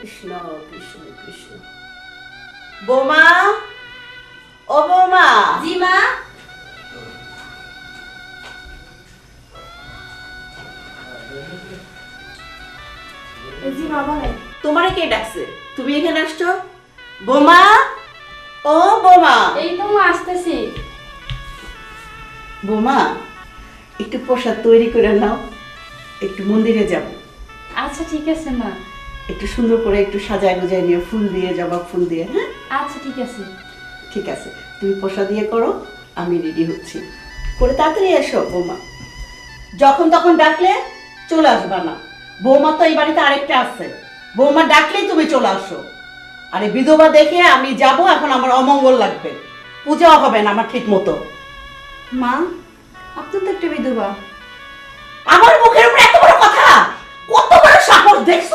কৃষ্ণ কৃষ্ণ কৃষ্ণ। বৌমা? ও বৌমা? জি মা। জি মা বলেন তোমারে কে ডাকছে? তুমি এখানে আসছো? বৌমা? ও বৌমা। এই তো মা আসতেছি। বৌমা একটু প্রসাদ তৈরি করে নাও। একটু মন্দিরে যাব। আচ্ছা ঠিক আছে মা। একটু সুন্দর করে একটু সাজায় গুজায় নিয়ে ফুল দিয়ে জবা ফুল দিয়ে হ্যাঁ? আচ্ছা ঠিক আছে। ঠিক আছে। তুমি প্রসাদ দিয়ে করো আমি রেডি হচ্ছি। করে তাড়াতাড়ি এসো বৌমা। যখন তখন ডাকলে চলে আসবা না। বৌমা তো এই বাড়িতে আরেকটা আছে। বৌমা ডাকলেই তুমি চলে আসো। আরে বিধবা দেখে আমি যাব এখন আমার অমঙ্গল লাগবে। পূজাও হবে না আমার ঠিক মতো মা আপনি তো একটা বিধবা। আমার মুখের উপরে এত বড় কথা? কত বড় সাহস দেখছ?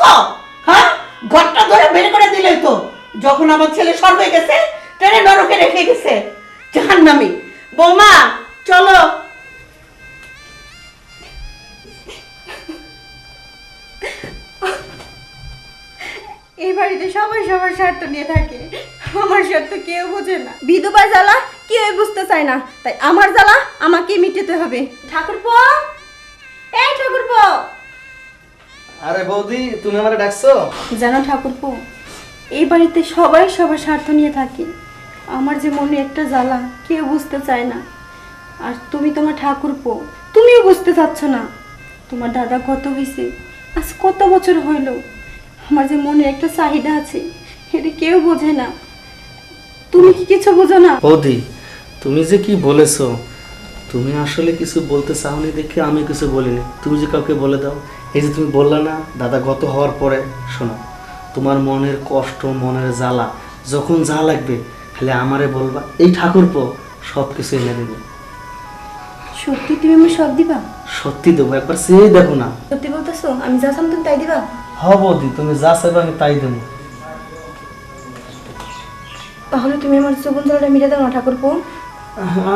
হ্যাঁ? ঘরটা ধরে বের করে দিলে তো। যখন আমার ছেলে সর্বে গেছে ট্রেনে নরকে রেখে গেছে। জাহান্নামি। বৌমা, চলো। এই বাড়িতে সবাই সবার স্বার্থ নিয়ে থাকে। আমার স্বার্থ কেউ বোঝে না। বিধবা জ্বালা কেউ বুঝতে চায় না। তাই আমার জ্বালা আমাকে মিটাতে হবে। ঠাকুরপো? এই ঠাকুরপো! আরে বৌদি তুমি আমারে ডাকছো? জানো ঠাকুরপো এই বাড়িতে সবাই সবার স্বার্থ নিয়ে থাকে। আমার যে মনে একটা জ্বালা কেউ বুঝতে চায় না। আর তুমি তোমার ঠাকুরপো তুমিও বুঝতে চাচ্ছ না। তোমার দাদা কত হয়েছে আজ কত বছর হইল। আমার যে মনে একটা চাহিদা আছে এটা কেউ বোঝে না। তুমি কি কিছু বোঝো না? বৌদি তুমি যে কি বলেছ তুমি আসলে কিছু বলতে চাওনি দেখে আমি কিছু বলিনি। তুমি যে কাউকে বলে দাও এই যে তুমি বললে না দাদা গত হওয়ার পরে শোনো তোমার মনের কষ্ট মনের জ্বালা যখন যা লাগবে খালি আমারে বলবা এই ঠাকুরপো সব কিছু এনে দেবে। সত্যি তুমি আমি সব দিবা? সত্যি দেবো একবার চেয়ে দেখো না। সত্যি বলতেছো? আমি যা চাম তুমি তাই দিবা? হ বৌদি তুমি যা চাইবে আমি তাই দেবো। তাহলে তুমি আমার জীবন জ্বালাটা মিটে দাও না ঠাকুরপো।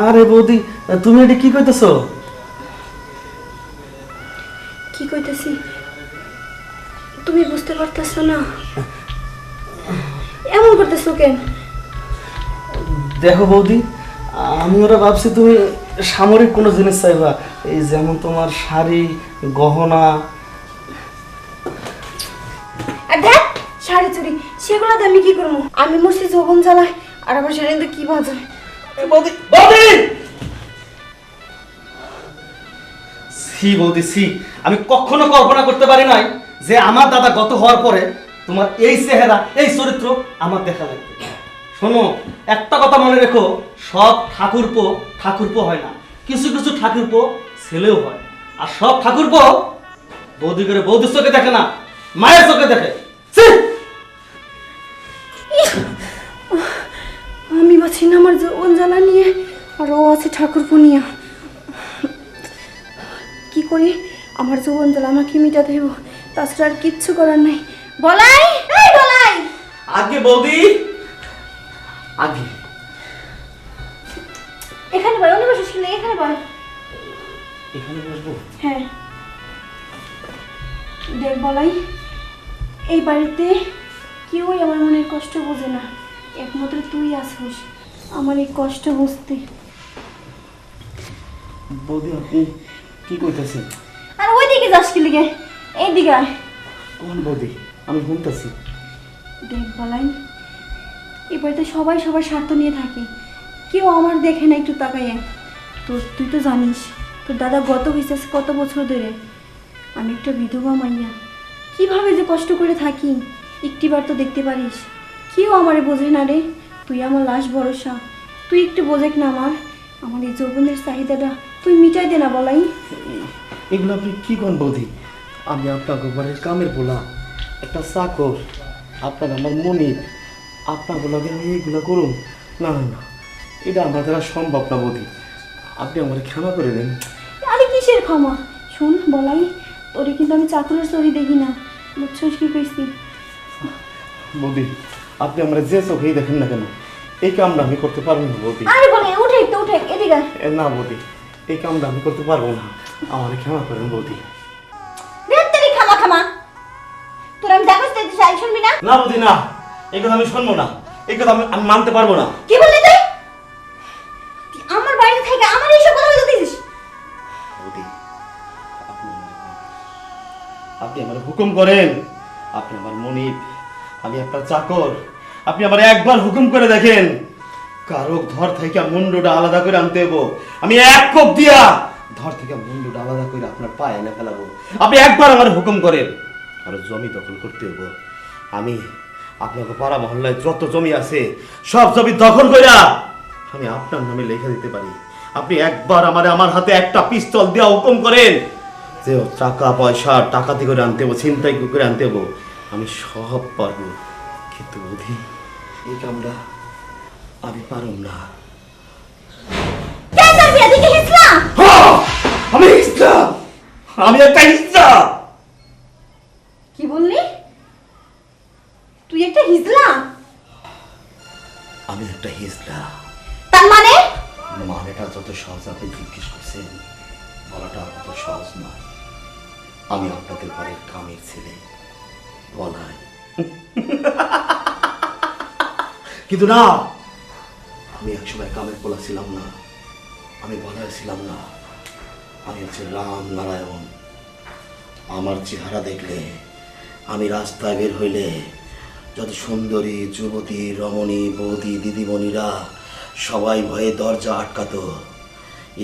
আরে বৌদি তুমি এটা কি কইতেছো? কইতেছি। তুমি বুঝতে পারতেছো না? এমন করতেছো কেন? দেখো বৌদি আমি ওরা ভাবছি তুমি সামরিক কোনো জিনিস চাইবা এই যেমন তোমার শাড়ি গহনা। শাড়ি চুড়ি সেগুলো আমি কি করব? আমি মরছি যৌবন জ্বালাই আর আমার শাড়ি কি বাজে? বৌদি বৌদি! সি বৌদি সি আমি কখনো কল্পনা করতে পারি নাই যে আমার দাদা গত হওয়ার পরে তোমার এই চেহারা, এই চরিত্র আমার দেখা লাগবে। শোনো, একটা কথা মনে রেখো, সব ঠাকুরপো ঠাকুরপো হয় না। কিছু কিছু ঠাকুরপো ছেলেও হয়। আর সব ঠাকুরপো বৌদি করে বৌদির চোখে দেখে না, মায়ের চোখে দেখে। আমি বাছি না আমার যৌবন জ্বালা নিয়ে, আর ও আছে ঠাকুর পুনিয়া কি করি? আমার যৌবন জ্বালা আমাকে মিটাতে হইব। তাছাড়া আর কিচ্ছু করার নাই। বলাই? এই বলাই! আগে বৌদি। আগে। এখানে বল অন্য বসে শুনে এখানে বল। এখানে বসবো? হ্যাঁ। দেখ বলাই এই বাড়িতে কেউই আমার মনের কষ্ট বোঝে না। একমাত্র তুই আসিস আমার এই কষ্ট বুঝতে। বৌদি আপনি কি কইতেছেন আর ওই দিকে যাস কি লিগে? এই দিকে আয়। কোন বৌদি? আমি শুনতেছি। দেখ বলাই এই বাড়িতে সবাই সবার স্বার্থ নিয়ে থাকে। কেউ আমার দেখে না একটু তাকাইয়ে। তো তুই তো জানিস তোর দাদা গত হয়েছে কত বছর ধরে। আমি একটা বিধবা মাইয়া। কীভাবে যে কষ্ট করে থাকি? একটিবার তো দেখতে পারিস। কেউ আমারে বোঝে না রে। তুই আমার লাশ ভরসা। তুই একটু বোঝেক না আমার। আমার এই যৌবনের চাহিদাটা তুই মিটাই দে না বলাই। এগুলো আপনি কি কোন বৌদি? আমি আপনাকে বাড়ির কামের বলা। একটা চাকর আপনার আমার মনে আপনার বলাকে আমি এইগুলো করুন না না না এটা আমার দ্বারা সম্ভব না বৌদি। আপনি আমার ক্ষমা করে দেন। আরে কিসের ক্ষমা? শুন বলাই তোরে কিন্তু আমি চাকরের চোখে দেখি না। বুঝছিস কি কইছি? বৌদি আপনি আমার যে চোখেই দেখেন না কেন এই কামটা আমি করতে পারব না বৌদি। আরে বলে উঠে তো উঠে এদিকে না বৌদি এই কামটা আমি করতে পারব না। আমার ক্ষমা করেন বৌদি। দেখ খামা খামা তোর আমি দেখা চাইতে চাই শুনবি না? না বৌদি না। এই কথা আমি শুনব না। এই কথা আমি আমি মানতে পারব না। কি বললি তুই? তুই আমার বাড়িতে থেকে আমার এইসব কথা বলতে বৌদি আপনি আপনি আমার হুকুম করেন। আপনি আমার মনিব। আমি আপনার চাকর। আপনি আমার একবার হুকুম করে দেখেন। কারও ধর থেকে মুন্ডটা আলাদা করে আনতে হব আমি এক কোপ দিয়া ধর থেকে মুন্ডটা আলাদা করে আপনার পায়ে এনে ফেলাবো। আপনি একবার আমার হুকুম করেন, আর জমি দখল করতে হব আমি আপনাকে পাড়া মহল্লায় যত জমি আছে, সব জমি দখল কইরা আমি আপনার নামে লিখে দিতে পারি। আপনি একবার আমার আমার হাতে একটা পিস্তল দেওয়া হুকুম করেন যে টাকা, পয়সা, টাকাতি করে আনতে হব ছিনতাই করে আনতে হব আমি সব পারব, কিন্তু বুধি এই কামটা আমি পারুম না। আমি আমি একটা হিজড়া কি বললি? তুই একটা হিজলা আমি একটা হিজড়া তার মানে? মানেটা যত সহজ আপনি জিজ্ঞেস করছেন বলাটা অত সহজ নয়। আমি আপনাদের বাড়ির কামের ছেলে বলাই। কিন্তু না আমি একসময় কামের পোলা ছিলাম না, আমি বলায় ছিলাম না। আমি হচ্ছে রাম নারায়ণ। আমার চেহারা দেখলে, আমি রাস্তায় বের হইলে, যত সুন্দরী, যুবতী, রমণী, বৌদি, দিদিমণিরা সবাই ভয়ে দরজা আটকাতো।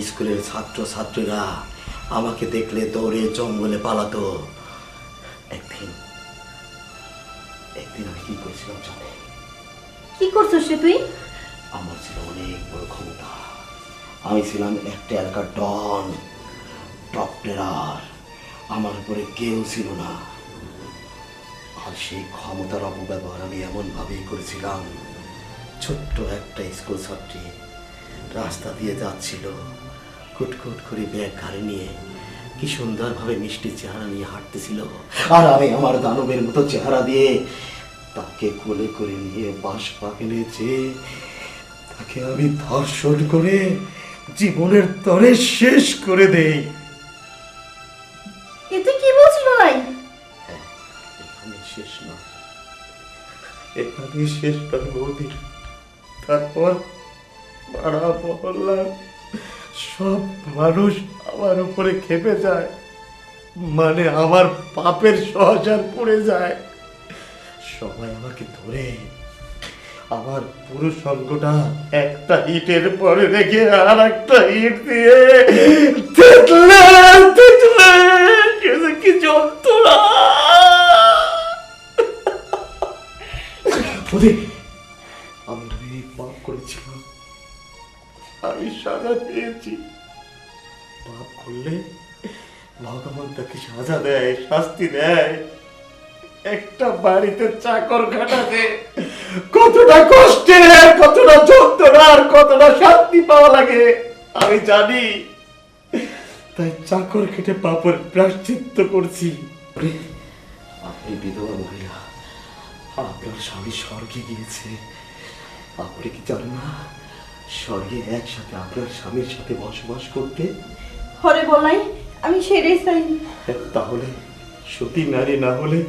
স্কুলের ছাত্র ছাত্রীরা আমাকে দেখলে দৌড়ে জঙ্গলে পালাতো। একদিন একদিন আমি কি করেছিলাম জানে কি করছিস সে তুই? আমার ছিল অনেক বড় ক্ষমতা। আমি ছিলাম একটা এলাকার ডন টপ টেরার আমার উপরে কেউ ছিল না। আর সেই ক্ষমতার অপব্যবহার আমি এমনভাবেই করেছিলাম। ছোট্ট একটা স্কুল ছাত্রী রাস্তা দিয়ে যাচ্ছিল কুটকুট করে ব্যাগ ঘাড়ে নিয়ে কি সুন্দরভাবে মিষ্টি চেহারা নিয়ে হাঁটতেছিল। আর আমি আমার দানবের মতো চেহারা দিয়ে তাকে কোলে করে নিয়ে বাঁশ পাকেলে যেয়ে তাকে আমি ধর্ষণ করে জীবনের তরে শেষ করে দেই। এ তুই কি বলছিস বলাই এখানে শেষ না। এখানে শেষ নয় বৌদি তারপর পাড়া মহল্লা সব মানুষ আমার উপরে খেপে যায়। মানে আমার পাপের সহজার পড়ে যায়। সবাই আমাকে ধরে আমার পুরো সঙ্গটা একটা ইটের পরে রেখে আর একটা ইট দিয়ে কি যন্ত্রণা। বুঝি আমি অনেক পাপ করেছিলাম আমি সাজা পেয়েছি। পাপ করলে ভগবান তাকে সাজা দেয়, শাস্তি দেয়। একটা বাড়িতে চাকর খাটাতে কতটা কষ্টের কতটা যন্ত্রণার কতটা শান্তি পাওয়া লাগে আমি জানি। তাই চাকর খেটে পাপের প্রাশ্চিত্য করছি। আপনি বিধবা মহিলা আপনার স্বামী স্বর্গে গিয়েছে। আপনি কি জানেন না স্বর্গে একসাথে আপনার স্বামীর সাথে বসবাস করতে? হরে বলাই আমি সেটাই চাই তাহলে সতী নারী না হলে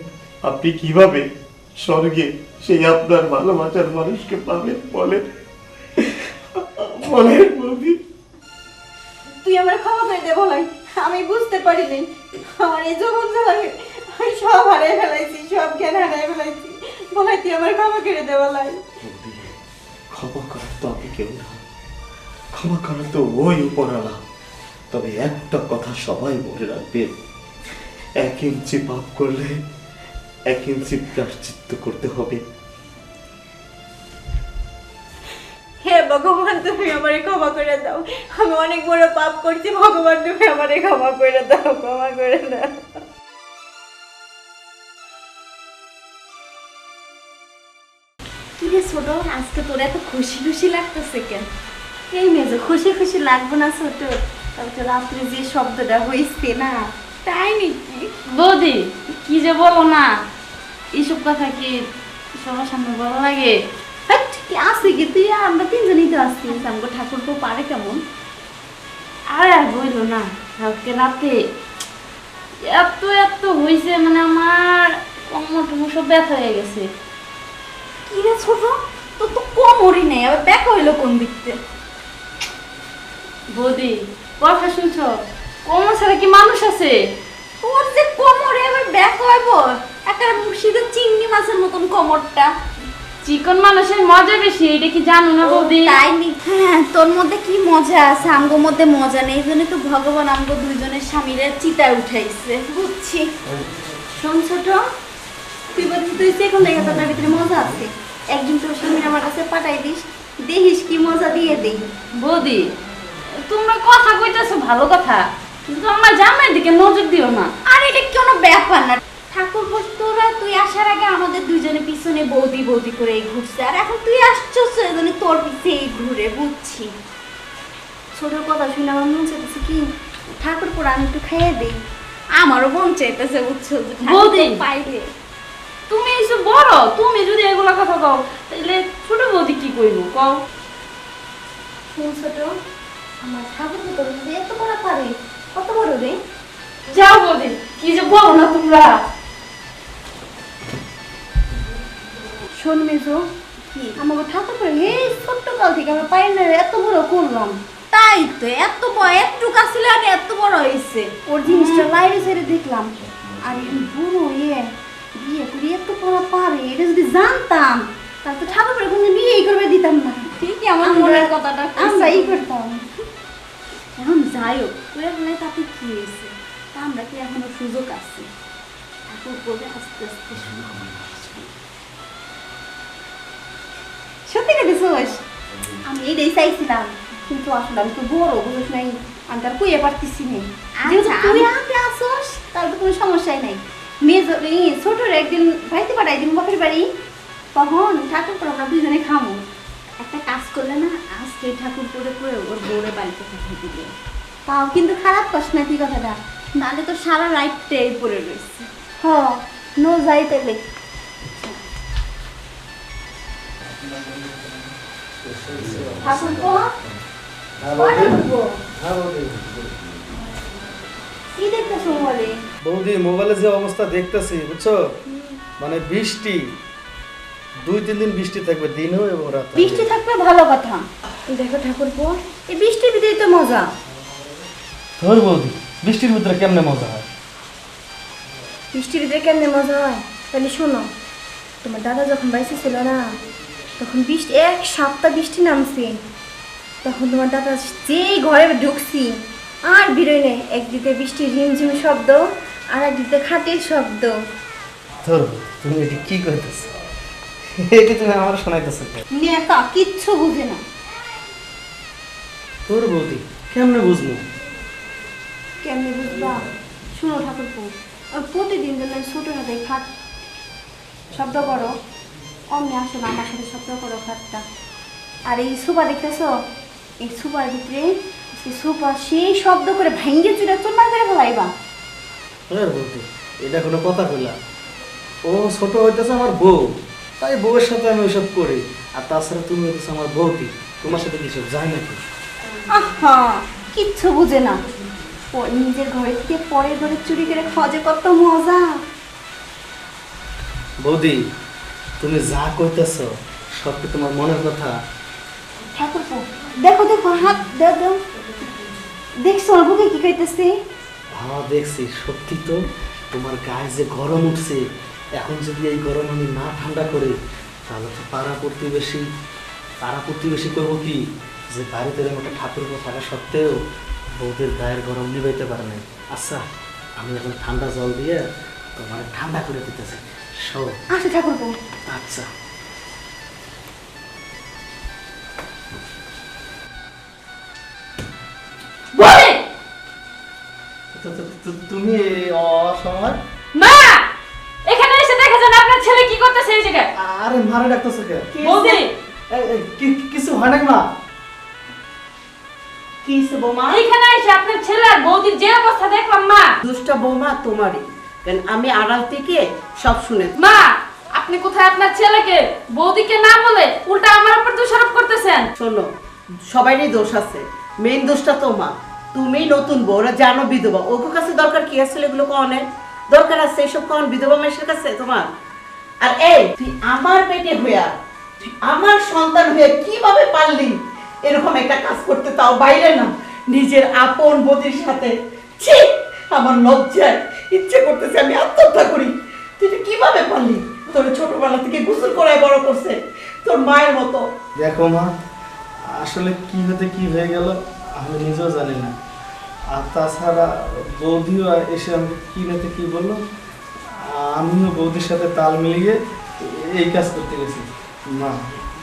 আপনি কীভাবে স্বর্গে সেই আপনার ভালোবাসার মানুষকে পাবেন বলেন? বলেন বৌদি। তুই আমার ক্ষমা করে দে বলাই। আমি বুঝতে পারিনি। আমার এই জীবন জ্বালাকে আমি সব হারাই ফেলাইছি সব জ্ঞান হারাই ফেলাইছি। বলাই তুই আমার ক্ষমা করে দে বলাই। ক্ষমা করার তো আপনি কেউ না। ক্ষমা করার তো ওই উপরালা। তবে একটা কথা সবাই মনে রাখবেন। এক ইঞ্চি পাপ করলে এক ইঞ্চি প্রাশ্চিত্য করতে হবে। হে ভগবান তুমি আমারে ক্ষমা করে দাও। আমি অনেক বড় পাপ করছি ভগবান তুমি আমারে ক্ষমা করে দাও ক্ষমা করে দাও। ছোট আজকে তোর এত খুশি খুশি লাগতেছে কেন? এই মেজো খুশি খুশি লাগবে না ছোট তবে তো রাত্রে যে শব্দটা হয়েছে না। তাই নাকি? বৌদি কি যে বলো না? এইসব কথা কি সবার সামনে বলা লাগে? কি আসি কি? তুই আর আমরা তিনজনই তো আসছি আমাকে ঠাকুর তো পারে কেমন? আর আর বইলো না কালকে রাতে। এত এত হয়েছে মানে আমার কোমর টমর সব ব্যথা হয়ে গেছে। কি রে ছোট? তোর তো কোমরই নেই আবার দেখা হইল কোন দিকতে বৌদি কথা শুনছ? কোমর ছাড়া কি মানুষ আছে? তোর যে কোমরে আবার ব্যাক হইব। একটা সিধা চিংড়ি মাছের মতন কোমরটা। চিকন মানুষের মজা বেশি এটা কি জানো না বৌদি? তাই নি। হ্যাঁ তোর মধ্যে কি মজা আছে? আমগো মধ্যে মজা নেই জন্য তো ভগবান আমগো দুইজনের স্বামীরা চিতায় উঠাইছে। বুঝছি। শোন ছোট তুই বলছিস তুই সেখান থেকে তোর ভিতরে মজা আছে? একদিন তোর স্বামীর আমার কাছে পাঠাই দিস দেখিস কি মজা দিয়ে দেই। বৌদি তোমরা কথা কইতেছো ভালো কথা। কিন্তু আমার জামাইয়ের দিকে নজর দিও না। আর এটা কোনো ব্যাপার না? ঠাকুর তোরা তুই আসার আগে আমাদের দুইজনে পিছনে বৌদি বৌদি করে এই ঘুরছে। আর এখন তুই আসছস এজন্য তোর পিছে এই ঘুরে বুঝছি। ছোট কথা শুনে আমার মন চাইতেছে কি ঠাকুর পর আমি একটু খাইয়ে দিই। আমারও মন চাইতেছে বুঝছ বৌদি। পাইলে তুমি এসে বড় তুমি যদি এগুলা কথা কও তাহলে ছোট বৌদি কি কইব কও? শুন ছোট আমার ঠাকুর তোর এত বড় পারে। কত বড় রে যাও বৌদি কি যে বলো না তোমরা? শোন মেজো আমাকে ঠাকুর করে এই ছোট্ট কাল থেকে আমরা পাই না এত বড় করলাম। তাই তো এত বড় একটু কাছিল আর এত বড় হয়েছে ওর জিনিসটা বাইরে ছেড়ে দেখলাম। আর এখন বুড়ো ইয়ে বিয়ে করে এত বড় পারে এটা যদি জানতাম তাহলে তো ঠাকুর করে কোনো বিয়েই করবে দিতাম না। ঠিকই আমার মনের কথাটা আমরা ই করতাম। এখন যাই হোক করে ফেলে তাতে কি হয়েছে? তা আমরা কি এখনও সুযোগ আছে? ঠাকুর বলে আস্তে আস্তে সত্যি না দিছোস আমি এইটাই চাইছিলাম কিন্তু আসলে আমি তো বড় বুঝিস নাই আমি তার কইয়ে পারতেছি না যেহেতু তুই হাতে আসোস তাহলে তো কোনো সমস্যাই নাই। মেয়ে ছোট একদিন ভাইতে পাঠাই দিন বাপের বাড়ি তখন ঠাকুর করে আমরা দুজনে খামো। একটা কাজ করলে না আজকে ঠাকুর করে করে ওর বউরে বাড়িতে পাঠিয়ে দিবে তাও কিন্তু খারাপ কষ্ট না কথাটা? নাহলে তো সারা রাইটটাই পড়ে রয়েছে। হ নো যাই তাহলে ঠাকুর কি দেখতেছো বলে বৌদি মোবাইলে যে অবস্থা দেখতেছি বুঝছ? মানে বৃষ্টি। দুই তিন দিন বৃষ্টি থাকবে দিনও এবং রাত বৃষ্টি থাকলে ভালো কথা। দেখো ঠাকুর কো এই বৃষ্টির ভিতরেই তো মজা। ধর বৌদি বৃষ্টির ভিতরে কেমনে মজা হয়? বৃষ্টির ভিতরে কেমনে মজা হয়? তাহলে শোনো তোমার দাদা যখন বাইসে ছিল না তখন বৃষ্টি এক সপ্তাহ বৃষ্টি নামছে। তখন তোমার দাদা যেই ঘরে ঢুকছি আর বেরোয় নেই। একদিকে বৃষ্টির ঝিমঝিম শব্দ আর একদিকে খাটের শব্দ। ধর তুমি এটি কি করতেছ এটি তুমি আমার শোনাইতেছো নেতা কিচ্ছু বুঝে না। তোর বৌদি কেমনে বুঝব? কেমনে বুঝবা? শুনো ঠাকুরপু ওই প্রতিদিন যেন ছোটো হাতে খাট শব্দ করো অমনি আসলে আমার সাথে শব্দ করো খাটটা। আর এই সুপা দেখতেছো এই সুপার ভিতরে এই সুপা সেই শব্দ করে ভাঙ্গে চুরে চুরমার করে ফেলাইবা। বৌদি এটা কোনো কথা কইলাম ও ছোট হইতেছে আমার বউ তাই বউয়ের সাথে আমি ওইসব করি। আর তাছাড়া তুমি হইতেছে আমার বৌদি তোমার সাথে কিছু যায় নাকি? আহা কিচ্ছু বুঝে না। নিজের ঘরে থেকে পরের ঘরে চুরি করে খাওয়া যে কত মজা। বৌদি তুমি যা কইতেছ সব কি তোমার মনের কথা? ঠাকুরপু দেখো দেখো হাত দাও দাও। দেখছ বুকে কি কইতেছে? হ্যাঁ দেখছি। সত্যি তো তোমার গায়ে যে গরম উঠছে এখন যদি এই গরম আমি না ঠান্ডা করি তাহলে তো পাড়া প্রতিবেশী পাড়া প্রতিবেশী করব কি? যে বাড়িতে একটা ঠাকুর থাকা সত্ত্বেও বৌদের গায়ের গরম নিবাইতে পারে না আচ্ছা আমি এখন ঠান্ডা জল দিয়ে তোমার ঠান্ডা করে দিতেছি। সব আচ্ছা। তো- তুমি অসময়? মা! এখানে এসে আপনার ছেলে কি করতেছে এই জায়গায়। আরে মারা ডাকতেছো কে? বৌদি! কিছু হয় মা? কি হইছে বৌমা? এখানে এসে আপনার ছেলে আর বৌদির যে অবস্থা দেখলাম মা। দুষ্টা বৌমা তোমারই। কারণ আমি আড়াল থেকে সব শুনে মা আপনি কোথায় আপনার ছেলেকে বৌদিকে না বলে উল্টা আমার উপর দোষারোপ করতেছেন? শোনো সবারই দোষ আছে। মেইন দোষটা তোমার তুমি নতুন বউ ওরা জানো বিধবা। ওকে কাছে দরকার কি আসলে এগুলো কনে দরকার আছে এসব কোন বিধবা মেয়ের কাছে তোমার? আর এই তুই আমার পেটে হইয়া তুই আমার সন্তান হয়ে কীভাবে পারলি? এরকম একটা কাজ করতে তাও বাইরে না। নিজের আপন বদির সাথে। ছি, আমার লজ্জায় ইচ্ছে করতেছে আমি আত্মহত্যা করি। তুই কীভাবে পারলি? তোর ছোটবেলা থেকে গোসল করায় বড় করছে। তোর মায়ের মতো। দেখো মা, আসলে কি হতে কি হয়ে গেল আমি নিজেও জানি না। আর তাছাড়া বৌদিও এসে আমাকে কি হতে কি বলল? আমিও বৌদির সাথে তাল মিলিয়ে এই কাজ করতে গেছি। মা,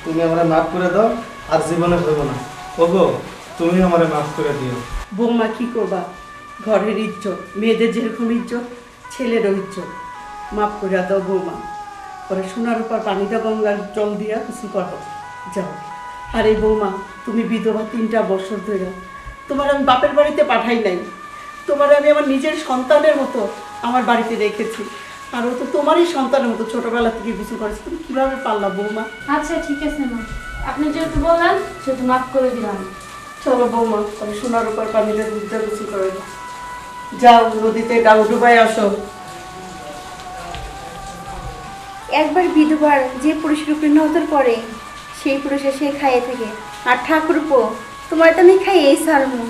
তুমি আমরা মাফ করে দাও। আর জীবনে হইব না। ওগো তুমি আমার মাফ করে দিও। বৌমা কি করবা? ঘরের ইজ্জত মেয়েদের যেরকম ইজ্জত ছেলেরও ইজ্জত। মাফ করে দাও বৌমা। পরে সোনার উপর পানিটা গঙ্গার জল দিয়া কিছু করো। যাও। আর এই বৌমা তুমি বিধবা তিনটা বছর ধরে তোমার আমি বাপের বাড়িতে পাঠাই নাই। তোমার আমি আমার নিজের সন্তানের মতো আমার বাড়িতে রেখেছি। আর ও তো তোমারই সন্তানের মতো ছোটবেলা থেকে কিছু করেছে। তুমি কীভাবে পারলা বৌমা? আচ্ছা ঠিক আছে মা। আপনি যেহেতু বললেন সেহেতু মাফ করে দিলাম। চলো বৌমা আমি সোনার উপর পানিটা দুধটা বুঝি করে। যাও নদীতে ডাউ ডুবাই আসো। একবার বিধবার যে পুরুষের উপরে নজর পড়ে সেই পুরুষে সে খাইয়ে থাকে। আর ঠাকুরপো তোমার তো আমি খাইয়েই সারমু